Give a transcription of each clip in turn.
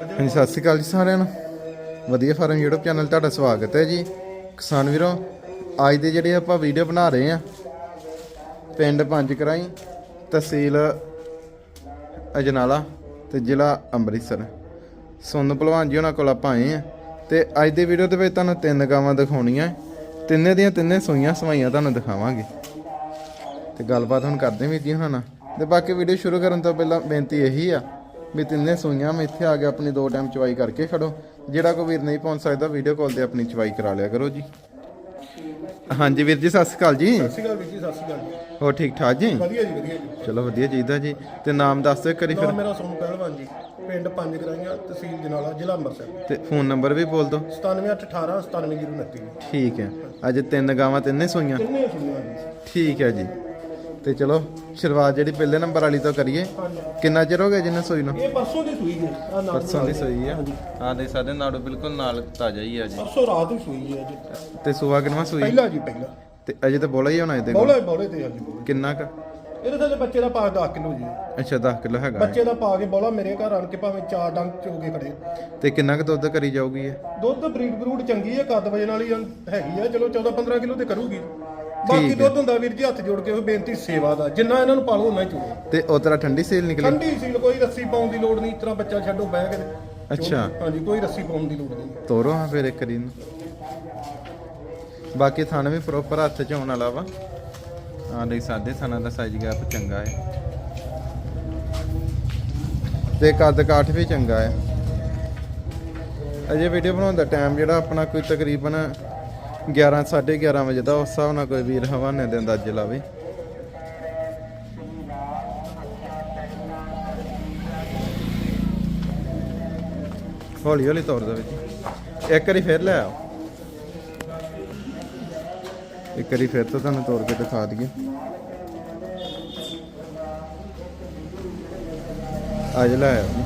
ਹਾਂਜੀ, ਸਤਿ ਸ਼੍ਰੀ ਅਕਾਲ ਜੀ ਸਾਰਿਆਂ ਨੂੰ। ਵਧੀਆ ਫਾਰਮ YouTube ਚੈਨਲ ਤੁਹਾਡਾ ਸਵਾਗਤ ਹੈ ਜੀ। ਕਿਸਾਨ ਵੀਰੋ, ਅੱਜ ਦੇ ਜਿਹੜੇ ਆਪਾਂ ਵੀਡੀਓ ਬਣਾ ਰਹੇ ਆ ਪਿੰਡ ਪੰਜ ਕਰਾਈ, ਤਹਿਸੀਲ ਅਜਨਾਲਾ ਤੇ ਜ਼ਿਲ੍ਹਾ ਅੰਮ੍ਰਿਤਸਰ। ਸੁੰਨ ਭਲਵਾਨ ਜੀ ਉਹਨਾਂ ਕੋਲ ਆਪਾਂ ਆਏ ਆ ਤੇ ਅੱਜ ਦੀ ਵੀਡੀਓ ਦੇ ਵਿੱਚ ਤੁਹਾਨੂੰ ਤਿੰਨ ਗਾਵਾਂ ਦਿਖਾਉਣੀਆਂ। ਤਿੰਨੇ ਦੀਆਂ ਤਿੰਨੇ ਸੂਈਆਂ ਸਵਾਈਆਂ ਤੁਹਾਨੂੰ ਦਿਖਾਵਾਂਗੇ। ਤੇ ਗੱਲਬਾਤ ਹੁਣ ਕਰਦੇ ਹਾਂ ਵੀਰ ਜੀ ਉਹਨਾਂ ਨਾਲ। ਤੇ ਬਾਕੀ ਵੀਡੀਓ ਸ਼ੁਰੂ ਕਰਨ ਤੋਂ ਪਹਿਲਾਂ ਬੇਨਤੀ ਇਹੀ ਆ ਵੀ ਤਿੰਨੇ ਸੂਈਆਂ ਮੈਂ ਇੱਥੇ ਆ ਕੇ ਆਪਣੀ ਦੋ ਟਾਈਮ ਚਵਾਈ ਕਰਕੇ ਖੜੋ। ਜਿਹੜਾ ਕੋਈ ਵੀਰ ਨਹੀਂ ਪਹੁੰਚ ਸਕਦਾ ਵੀਡੀਓ ਕਾਲ ਤੇ ਆਪਣੀ ਚਵਾਈ ਕਰਾ ਲਿਆ ਕਰੋ ਜੀ। ਹਾਂਜੀ ਵੀਰ ਜੀ ਸਤਿ ਸ਼੍ਰੀ ਅਕਾਲ ਜੀ। ਸਤਿ ਸ਼੍ਰੀ ਅਕਾਲ ਵੀਰ ਜੀ ਸਤਿ ਸ਼੍ਰੀ ਅਕਾਲ ਹੋਰ ਠੀਕ ਠਾਕ ਜੀ? ਵਧੀਆ ਜੀ ਵਧੀਆ ਜੀ। ਚਲੋ ਵਧੀਆ ਚਾਹੀਦਾ ਜੀ। ਤੇ ਨਾਮ ਦੱਸ ਦਿਓ ਕਰੀ ਨਾਮ ਫਿਰ। ਮੇਰਾ ਸੋਨੂੰ ਪਹਿਲਵਾਨ ਜੀ। ਪਿੰਡ ਪੰਜ ਗਰਾਈਆਂ ਤਹਿਸੀਲ ਜਨਾਲਾ ਜ਼ਿਲ੍ਹਾ ਅੰਮ੍ਰਿਤਸਰ। ਤੇ ਫੋਨ ਨੰਬਰ ਵੀ ਬੋਲ ਦਿਓ। 97818 97029 ਠੀਕ ਹੈ। ਅੱਜ ਤਿੰਨ ਗਾਵਾਂ ਤਿੰਨੇ ਸੂਈਆਂ। ਕਿੰਨੇ ਸੁਣੀਆਂ ਜੀ। ਠੀਕ ਹੈ ਜੀ। ਤੇ ਚਲੋ ਸ਼ੁਰੂਆਤ ਜਿਹੜੀ ਪਹਿਲੇ ਨੰਬਰ ਵਾਲੀ ਤੋਂ ਕਰੀਏ। ਕਿੰਨਾ ਚਿਰ ਹੋ ਗਿਆ ਜਿਹਨੇ ਸੂਈ ਨੂੰ? ਇਹ ਪਰਸੋਂ ਦੀ ਸੂਈ ਜੀ ਆਹ ਨਾਲ ਪਰਸੋਂ ਦੀ ਸੂਈ ਆ। ਹਾਂ ਦੇ ਸਾਡੇ ਨਾੜੂ ਬਿਲਕੁਲ ਨਾਲ ਤਾਜ਼ਾ ਹੀ ਆ ਜੀ। ਪਰਸੋਂ ਰਾਤ ਹੀ ਸੂਈ ਜੀ। ਅੱਜ ਤੇ ਸੂਆ ਕਿਨਵਾ ਸੂਈ? ਪਹਿਲਾ ਜੀ ਪਹਿਲਾ। ਤੇ ਅਜੇ ਤਾਂ ਬੋਲਾ ਹੀ ਹੋਣਾ ਇਹਦੇ ਕੋਲ? ਬੋਲੇ ਬੋਲੇ ਤੇ ਹਾਂਜੀ ਬੋਲੇ। ਕਿੰਨਾ ਕ? ਇਹਦੇ ਥੱਲੇ ਬੱਚੇ ਦਾ ਪਾ 10 ਕਿਲੋ ਜੀ। ਅੱਛਾ 10 ਕਿਲੋ ਹੈਗਾ। ਬੱਚੇ ਦਾ ਪਾ ਕੇ ਬੋਲਾ ਮੇਰੇ ਘਰ ਆਣ ਕੇ ਭਾਵੇਂ ਚਾਰ ਡੰਗ ਚੋ ਕੇ ਖੜੇ ਤੇ ਕਿੰਨਾ ਕ ਦੁੱਧ ਕਰੀ ਜਾਊਗੀ ਇਹ? ਦੁੱਧ ਬਰੀਡ ਬਰੂਡ ਚੰਗੀ ਹੈ ਕੱਦ ਵਜਨ ਵਾਲੀ ਹੈਗੀ ਆ। ਚਲੋ 14 15 ਕਿਲੋ ਤੇ ਕਰੂਗੀ। ਬਾਕੀ ਦੁੱਧ ਹੁੰਦਾ ਵੀਰ ਜੀ ਹੱਥ ਜੋੜ ਕੇ ਉਹ ਬੇਨਤੀ ਸੇਵਾ ਦਾ ਜਿੰਨਾ ਇਹਨਾਂ ਨੂੰ ਪਾਲੋ ਉਹਨਾਂ ਹੀ ਚੋਗੇ ਤੇ ਉਹ ਤਰ੍ਹਾਂ ਠੰਡੀ ਸੇਲ ਨਿਕਲੀ? ਠੰਡੀ ਸੀਲ ਕੋਈ ਰੱਸੀ ਪਾਉਣ ਦੀ ਲੋੜ ਨਹੀਂ ਇਸ ਤਰ੍ਹਾਂ ਬੱਚਾ ਛੱਡੋ ਬਹਿ ਕੇ ਅੱਛਾ। ਹਾਂਜੀ ਕੋਈ ਰੱਸੀ ਪਾਉਣ ਦੀ ਲੋੜ ਨਹੀਂ। ਤੋਰੋ ਹਾਂ ਫਿਰ ਇੱਕ ਰੀ ਨੂੰ ਬਾਕੀ ਥਣ ਵੀ ਪ੍ਰੋਪਰ ਹੱਥ ਚ ਆਉਣ ਵਾਲਾ ਵਾ। ਹਾਂ ਦੇ ਸਾਦੇ ਥਣਾਂ ਦਾ ਸਾਈਜ਼ ਗੈਪ ਚੰਗਾ ਹੈ। ਤੇ ਕੱਦ ਕਾਠ ਵੀ ਚੰਗਾ ਹੈ। ਅਜੇ ਵੀਡੀਓ ਬਣਾਉਣ ਦਾ ਟਾਈਮ ਜਿਹੜਾ ਆਪਣਾ ਕੋਈ ਤਕਰੀਬਨ 11 11:30 ਵਜੇ ਦਾ, ਉਸ ਹਿਸਾਬ ਨਾਲ ਕੋਈ ਵੀਰ ਹਵਾਨੇ ਦੇ ਅੰਦਾਜ਼ੇ ਲਾਵੇ। ਹੌਲੀ ਹੌਲੀ ਤੋਰ ਦੇ ਵਿੱਚ। ਇੱਕ ਵਾਰੀ ਫੇਰ ਲੈ ਆਓ। ਇੱਕ ਵਾਰੀ ਫੇਰ ਤੋਂ ਤੁਹਾਨੂੰ ਤੋੜ ਕੇ ਦਿਖਾ ਦਈਏ। ਅੱਜ ਲੈ ਆਓ। ਜੀ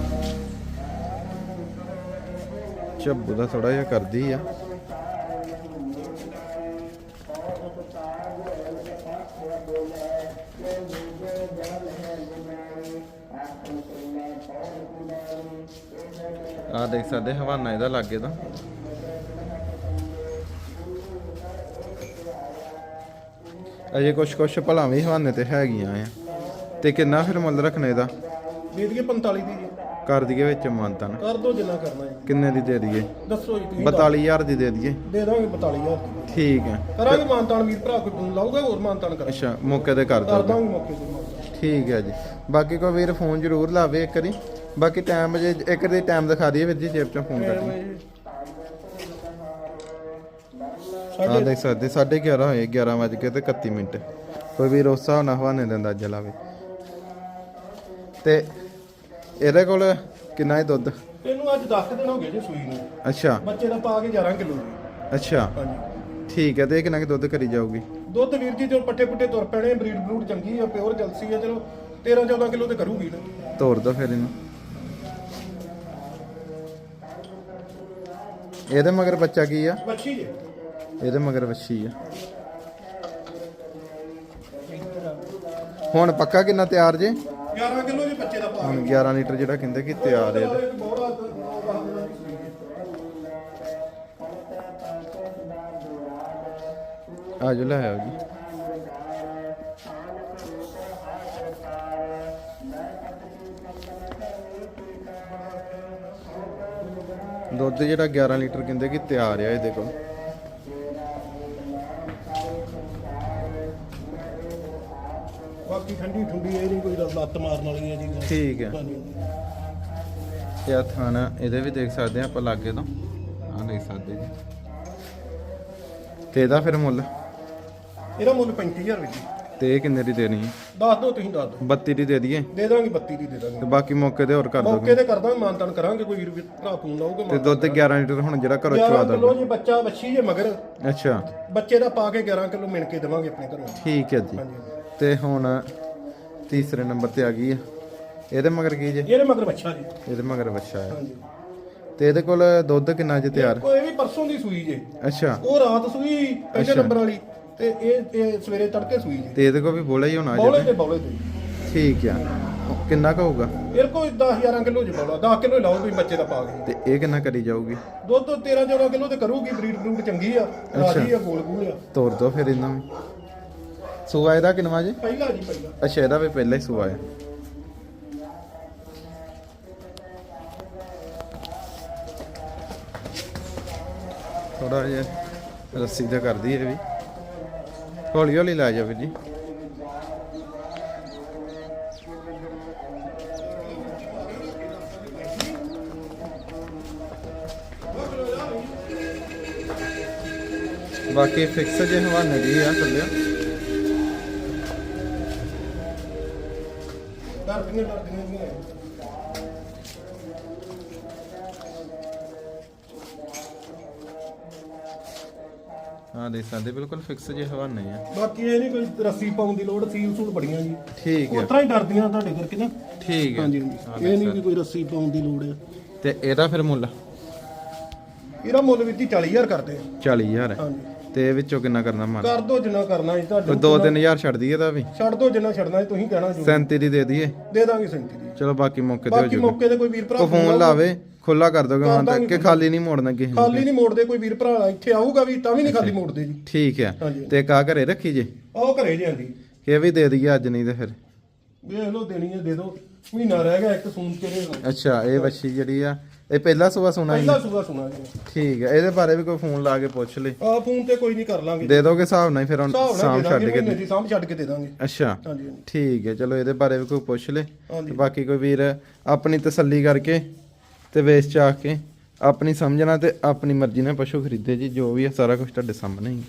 ਚੱਬੂ ਦਾ ਥੋੜਾ ਜਿਹਾ ਕਰਦੀ ਆ। ਆ ਦੇਖ ਸਕਦੇ ਹਵਾਨਾ ਇਹਦਾ ਲੱਗੇ ਦਾ ਅਜੇ ਕੁਛ ਕੁਛ ਭਲਾ ਵੀ ਹਵਾਨੇ ਤੇ ਹੈਗੀਆਂ ਆ। ਤੇ ਕਿੰਨਾ ਫਿਰ ਮੁੱਲ ਰੱਖਣੇ ਇਹਦਾ? ਦੇ ਦਈਏ 45 ਦੀ ਜੀ। ਕਰ ਦਈਏ ਵਿੱਚ ਮਾਨਤਨ ਕਰ ਦੋ ਜਿੰਨਾ ਕਰਨਾ ਜੀ। ਕਿੰਨੇ ਦੀ ਦੇ ਦਈਏ? ਦੱਸੋ ਜੀ ਤੁਸੀਂ 42000 ਦੀ ਦੇ ਦਈਏ। ਦੇ ਦਾਂਗੇ 42000 ਦੀ। ਠੀਕ ਹੈ। ਕਰਾਂਗੇ ਮਾਨਤਾਨ ਵੀਰ ਭਰਾ ਕੋਈ ਫੋਨ ਲਾਊਗਾ ਹੋਰ ਮਾਨਤਾਨ ਕਰਾਂਗੇ। ਅੱਛਾ ਮੌਕੇ ਤੇ ਕਰ ਦਾਂਗੇ ਮੌਕੇ ਤੇ। ਠੀਕ ਹੈ ਜੀ। ਬਾਕੀ ਕੋਈ ਵੀਰ ਫੋਨ ਜ਼ਰੂਰ ਲਾਵੇ ਇੱਕ ਵਾਰੀ। ਬਾਕੀ ਟਾਈਮ ਜੇ ਇੱਕ ਦੇ ਟਾਈਮ ਦਿਖਾ ਦਈਏ ਵੀਰ ਜੀ ਜੇਬ ਚੋਂ ਫੋਨ ਕਰ ਲਈ ਆ ਦੇਖ ਸਕਦੇ 11:30 ਹੋਏ 11 ਵਜ ਕੇ ਤੇ 31 ਮਿੰਟ। ਕੋਈ ਵੀਰ ਉਸ ਹਿਸਾਬ ਨਾਲ ਹਵਾਨੇ ਦਾ ਅੰਦਾਜ਼ਾ ਲਾਵੇ ਤੇ ਇਹਦੇ ਕੋਲ ਕਿੰਨਾ ਹੈ ਦੁੱਧ? ਇਹਨੂੰ ਅੱਜ 10 ਦਿਨ ਹੋ ਗਏ ਜੀ ਸੂਈ ਨੂੰ। ਅੱਛਾ। ਬੱਚੇ ਦਾ ਪਾ ਕੇ 11 ਕਿਲੋ ਜੀ। ਅੱਛਾ। ਹਾਂਜੀ। ਠੀਕ ਹੈ ਤੇ ਇਹ ਕਿੰਨਾ ਕੁ ਦੁੱਧ ਕਰੀ ਜਾਊਗੀ? ਦੁੱਧ ਵੀਰ ਜੀ ਜੋ ਪੱਠੇ ਪੁੱਠੇ ਤੁਰ ਪੈਣੇ ਬਰੀਡ ਬਰੂਡ ਚੰਗੀ ਆ ਪਿਓਰ ਜਲਸੀ ਆ ਚਲੋ 13 14 ਕਿਲੋ ਤੇ ਕਰੂਗੀ ਨਾ। ਤੋੜ ਦੋ ਫਿਰ ਇਹਨੂੰ। ਇਹਦੇ ਮਗਰ ਬੱਚਾ ਕੀ ਆ? ਬੱਚੀ ਜੇ। ਇਹਦੇ ਮਗਰ ਵੱਛੀ ਆ। ਹੁਣ ਪੱਕਾ ਕਿੰਨਾ ਤਿਆਰ ਜੇ? 11 ਕਿਲੋ ਜੀ ਬੱਚੇ ਦਾ ਪਾ ਹੁਣ 11 ਲੀਟਰ ਜਿਹੜਾ ਕਹਿੰਦੇ ਕਿ ਤਿਆਰ ਹੈ। ਇਹਦੇ ਇੱਕ ਬੋਰਾ ਆਜੋ ਲੈ ਆਓ ਜੀ। ਦੁੱਧ ਜਿਹੜਾ 11 ਲੀਟਰ ਕਹਿੰਦੇ ਕਿ ਤਿਆਰ ਆ ਇਹਦੇ ਕੋਲ। ਬਾਕੀ ਠੰਡੀ ਠੰਡੀ ਇਹ ਨਹੀਂ ਕੋਈ ਲੱਤ ਮਾਰਨ ਵਾਲੀ ਹੈ ਜੀ। ਠੀਕ ਹੈ। ਆ ਥਾਣਾ ਇਹਦੇ ਵੀ ਦੇਖ ਸਕਦੇ ਆ ਆਪਾਂ ਲਾਗੇ ਤੋਂ। ਆ ਦੇਖ ਸਕਦੇ ਜੀ। ਤੇ ਇਹਦਾ ਫਿਰ ਮੁੱਲ? ਇਹਦਾ ਮੁੱਲ 35000 ਰੁਪਏ ਜੀ। ਤੇ ਇਹ ਕਿੰਨੇ ਦੀ ਦੇਣੀ ਹੈ? ਦੱਸ ਦਿਓ ਤੁਸੀਂ ਦੱਸ ਦਿਓ। 32 ਦੀ ਦੇ ਦਈਏ? ਦੇ ਦਾਂਗੇ 32 ਦੀ ਦੇ ਦਾਂਗੇ। ਤੇ ਬਾਕੀ ਮੌਕੇ ਤੇ ਹੋਰ ਕਰ ਦੋਗੇ? ਮੌਕੇ ਤੇ ਕਰ ਦਾਂਗੇ ਮਾਨਤਾਨ ਕਰਾਂਗੇ ਕੋਈ ਵੀਰ ਭਰਾ ਫੋਨ ਲਾਊਗਾ ਤੇ ਦੁੱਧ 11 ਲੀਟਰ ਹੁਣ ਜਿਹੜਾ ਘਰੋਂ ਚਵਾ 11 ਦੋ ਕਿਲੋ ਜੀ ਬੱਚਾ ਬੱਚੀ ਜੇ ਮਗਰ। ਅੱਛਾ। ਬੱਚੇ ਦਾ ਪਾ ਕੇ 11 ਕਿਲੋ ਮਿਣ ਕੇ ਦੇਵਾਂਗੇ ਆਪਣੇ ਘਰੋਂ। ਠੀਕ ਹੈ ਜੀ। ਹਾਂਜੀ। ਤੇ ਹੁਣ ਤੀਸਰੇ ਨੰਬਰ ਤੇ ਆ ਗਈ ਆ। ਇਹਦੇ ਮਗਰ ਕੀ ਜੇ? ਇਹਦੇ ਮਗਰ ਬੱਚਾ ਜੀ। ਇਹਦੇ ਮਗਰ ਬੱਚਾ ਆ। ਹਾਂਜੀ। ਤੇ ਇਹਦੇ ਕੋਲ ਦੁੱਧ ਕਿੰਨਾ ਜੇ ਤਿਆਰ? ਕੋਈ ਵੀ ਪਰਸੋਂ ਦੀ ਸੂਈ ਜੇ। ਅੱਛਾ। ਉਹ ਰਾਤ ਸੂਈ ਪਹਿਲੇ ਨੰਬਰ ਵਾਲੀ ਤੇ ਇਹ ਇਹ ਸਵੇਰੇ ਤੜਕੇ ਸੂਈ ਜੇ। ਤੇ ਇਹਦੇ ਕੋਲ ਵੀ ਬੋਲਾ ਹੀ ਹੋਣਾ ਬੌਲੇ ਜੇ ਤੇ ਬੌਲੇ ਤੇ। ਠੀਕ ਆ। ਕਿੰਨਾ ਕੁ ਹੋਊਗਾ? ਇਹ ਕੋਈ 10 11 ਕਿਲੋ ਚ ਪਾਉਣਾ 10 ਕਿਲੋ ਲਾਓ ਤੁਸੀਂ ਬੱਚੇ ਦਾ ਪਾ ਕੇ ਤੇ ਇਹ ਕਿੰਨਾ ਕਰੀ ਜਾਊਗੀ? ਦੁੱਧ 13 14 ਕਿਲੋ ਤੇ ਕਰੂਗੀ ਬਰੀਡ ਬਰੂਡ ਚੰਗੀ ਆ ਰਾਜੀ ਆ ਗੋਲ ਗੋਲ ਆ। ਤੋਰ ਦੋ ਫਿਰ ਇਹਨਾਂ ਨੂੰ। ਸੂਆ ਇਹਦਾ ਕਿੰਨਵਾ ਜੀ? ਪਹਿਲਾ ਜੀ ਪਹਿਲਾ। ਅੱਛਾ ਇਹਦਾ ਵੀ ਪਹਿਲਾਂ ਹੀ ਸੂਆ ਹੈ। ਥੋੜਾ ਜਿਹਾ ਰੱਸੀ ਤੇ ਕਰਦੀ ਹੈ ਵੀ। ਹੌਲੀ ਹੌਲੀ ਲਾ ਜਾਵੇ ਜੀ। ਬਾਕੀ ਫਿਕਸ ਜੇ ਹਵਾਨੇ ਦੀ ਆ ਥੱਲੇ। ਡਰਦੀਆਂ ਹੈ ਹਾਂ ਦੇ ਸਕਦੇ ਬਿਲਕੁਲ ਫਿਕਸ ਜੇ ਹਵਾਨੇ ਆ। ਬਾਕੀ ਇਹ ਨਹੀਂ ਕੋਈ ਰੱਸੀ ਪਾਉਣ ਦੀ ਲੋੜ ਸੀਲ ਸੂਲ ਬੜੀਆਂ ਜੀ। ਠੀਕ ਹੈ ਉਤਰਾ ਹੀ ਡਰਦੀਆਂ ਤੁਹਾਡੇ ਕਰਕੇ ਨਾ। ਠੀਕ ਹੈ ਹਾਂਜੀ ਹਾਂਜੀ। ਇਹ ਨਹੀਂ ਵੀ ਕੋਈ ਰੱਸੀ ਪਾਉਣ ਦੀ ਲੋੜ ਹੈ ਤੇ ਇਹਦਾ ਫਿਰ ਮੁੱਲ? ਇਹਦਾ ਮੁੱਲ ਵੀ 40000 ਕਰਦੇ ਆ। 40000 ਹੈ ਹਾਂਜੀ। ਤੇ ਇਹ ਵਿੱਚੋਂ ਕਿੰਨਾ ਕਰਨਾ ਮਨ ਕਰ ਦੋ ਜਿੰਨਾ ਕਰਨਾ ਜੀ ਤੁਹਾਡੇ ਕੋਈ 2-3000 ਛੱਡ ਦਈਏ ਤਾਂ ਵੀ। ਛੱਡ ਦੋ ਜਿੰਨਾ ਛੱਡਣਾ ਜੀ ਤੁਸੀਂ ਕਹਿਣਾ ਜੋ 37 ਦੀ ਦੇ ਦਈਏ। ਦੇ ਦਾਂਗੇ 37 ਦੀ। ਚਲੋ ਬਾਕੀ ਮੌਕੇ ਤੇ ਹੋ ਬਾਕੀ ਮੌਕੇ ਤੇ ਕੋਈ ਵੀਰ ਭਰਾ ਉਹ ਫੋਨ ਲਾਵੇ ਖੁੱਲਾ ਕਰ ਦੋਗੇ ਦਾਂਗੇ ਤੱਕ। ਕਿ ਖਾਲੀ ਨਹੀਂ ਮੋੜਨਾ ਕਿਸੇ ਨੂੰ। ਖਾਲੀ ਨਹੀਂ ਮੋੜਦੇ ਕੋਈ ਵੀਰ ਭਰਾ ਇੱਥੇ ਆਊਗਾ ਵੀ ਤਾਂ ਵੀ ਨਹੀਂ ਖਾਲੀ ਮੋੜਦੇ ਜੀ। ਠੀਕ ਹੈ ਹਾਂਜੀ। ਤੇ ਕਾ ਘਰੇ ਰੱਖੀ ਜੇ? ਆਓ ਘਰੇ ਜੀ ਆਂਦੀ ਇਹ ਵੀ ਦੇ ਦਈਏ ਅੱਜ ਨਹੀਂ ਤੇ ਫਿਰ। ਵੇਖ ਲਓ ਦੇਣੀ ਹੈ ਦੇ ਦਿਓ ਮਹੀਨਾ ਰਹਿ ਗਿਆ ਇੱਕ ਸੂਨ ਦੇ ਅੱਛਾ ਇਹ ਵੱਛੀ ਜਿਹੜੀ ਆ ਇਹ ਪਹਿਲਾ ਸੁਬਾ ਸੁਣਾ ਜੀ? ਪਹਿਲਾ ਸੂਆ ਸੁਣਾ ਜੀ। ਠੀਕ ਹੈ ਇਹਦੇ ਬਾਰੇ ਵੀ ਕੋਈ ਫੋਨ ਲਾ ਕੇ ਪੁੱਛ ਲੈ ਆ ਫੋਨ ਤੇ ਕੋਈ ਨਹੀਂ ਕਰ ਲਾਂਗੇ। ਦੇ ਦੋਗੇ ਹਿਸਾਬ ਨਾਲ ਹੀ ਫਿਰ ਹੁਣ ਹਿਸਾਬ ਸ਼ਾਮ ਛੱਡ ਦੇ ਕੇ ਜੀ ਸਾਂਭ ਛੱਡ ਕੇ ਦੇ ਦਾਂਗੇ। ਅੱਛਾ। ਹਾਂਜੀ ਹਾਂਜੀ। ਠੀਕ ਹੈ ਚਲੋ ਇਹਦੇ ਬਾਰੇ ਵੀ ਕੋਈ ਪੁੱਛ ਲੈ। ਤੇ ਬਾਕੀ ਕੋਈ ਵੀਰ ਆਪਣੀ ਤਸੱਲੀ ਕਰਕੇ ਤੇ ਵੇਚ ਚਾਹ ਕੇ ਆਪਣੀ ਸਮਝਣਾ ਤੇ ਆਪਣੀ ਮਰਜ਼ੀ ਨਾਲ ਪਸ਼ੂ ਖਰੀਦੇ ਜੀ ਜੋ ਵੀ ਹੈ ਸਾਰਾ ਕੁਝ ਤੁਹਾਡੇ ਸਾਹਮਣੇ ਹੈ।